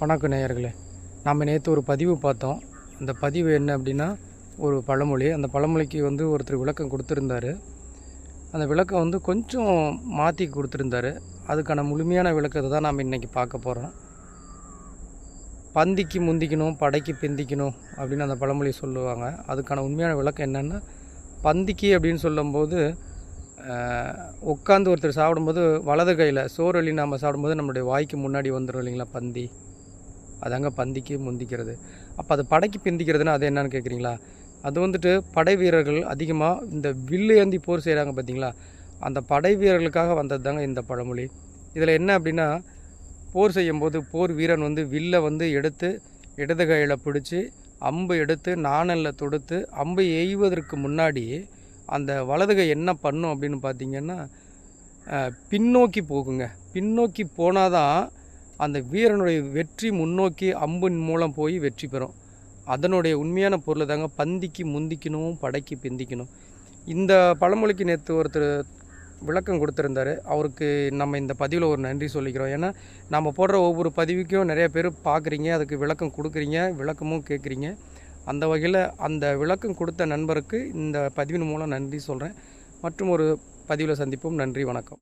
பணக்கு நேயர்களே நாம் நேற்று ஒரு பதிவு பார்த்தோம். அந்த பதிவு என்ன அப்படின்னா ஒரு பழமொழி. அந்த பழமொழிக்கு வந்து ஒருத்தர் விளக்கம் கொடுத்துருந்தாரு. அந்த விளக்கம் வந்து கொஞ்சம் மாற்றி கொடுத்துருந்தாரு. அதுக்கான முழுமையான விளக்கத்தை தான் நாம் இன்றைக்கி பார்க்க போகிறோம் பந்திக்கு முந்திக்கணும் படைக்கு பிந்திக்கணும் அப்படின்னு அந்த பழமொழி சொல்லுவாங்க. அதுக்கான உண்மையான விளக்கம் என்னென்னா பந்திக்கு அப்படின்னு சொல்லும்போது உட்காந்து ஒருத்தர் சாப்பிடும்போது வலது கையில் சோறு அள்ளி நாம் சாப்பிடும்போது நம்மளுடைய வாய்க்கு முன்னாடி வந்துடும் இல்லைங்களா பந்தி? அதாங்க பந்திக்கு முந்திக்கிறது. அப்போ அது படைக்கு பிந்திக்கிறதுனா அது என்னன்னு கேட்குறீங்களா அது வந்துட்டு படை வீரர்கள் அதிகமாக இந்த வில்லு ஏந்தி போர் செய்கிறாங்க பார்த்தீங்களா அந்த படை வீரர்களுக்காக வந்தது தாங்க இந்த பழமொழி. இதில் என்ன அப்படின்னா போர் செய்யும்போது போர் வீரன் வந்து வில்லை வந்து எடுத்து இடது கையில் பிடிச்சி அம்பு எடுத்து நாணலில் தொடுத்து அம்பை எய்வதற்கு முன்னாடி அந்த வலதுகை என்ன பண்ணும் அப்படின்னு பார்த்தீங்கன்னா பின்னோக்கி போகுங்க. பின்னோக்கி போனால் தான் அந்த வீரனுடைய வெற்றி முன்னோக்கி அம்பின் மூலம் போய் வெற்றி பெறும். அதனுடைய உண்மையான பொருளை தாங்க பந்திக்கு முந்திக்கணும் படைக்கு பிந்திக்கணும். இந்த பழமொழிக்கு நேற்று ஒருத்தர் விளக்கம் கொடுத்துருந்தாரு. அவருக்கு நம்ம இந்த பதிவில் ஒரு நன்றி சொல்லிக்கிறோம். ஏன்னா நம்ம போடுற ஒவ்வொரு பதிவுக்கும் நிறைய பேர் பார்க்குறீங்க அதுக்கு விளக்கம் கொடுக்குறீங்க விளக்கமும் கேட்குறீங்க அந்த வகையில் அந்த விளக்கம் கொடுத்த நண்பருக்கு இந்த பதிவின் மூலம் நன்றி சொல்கிறேன் மற்றும் ஒரு பதிவில் சந்திப்போம். நன்றி வணக்கம்.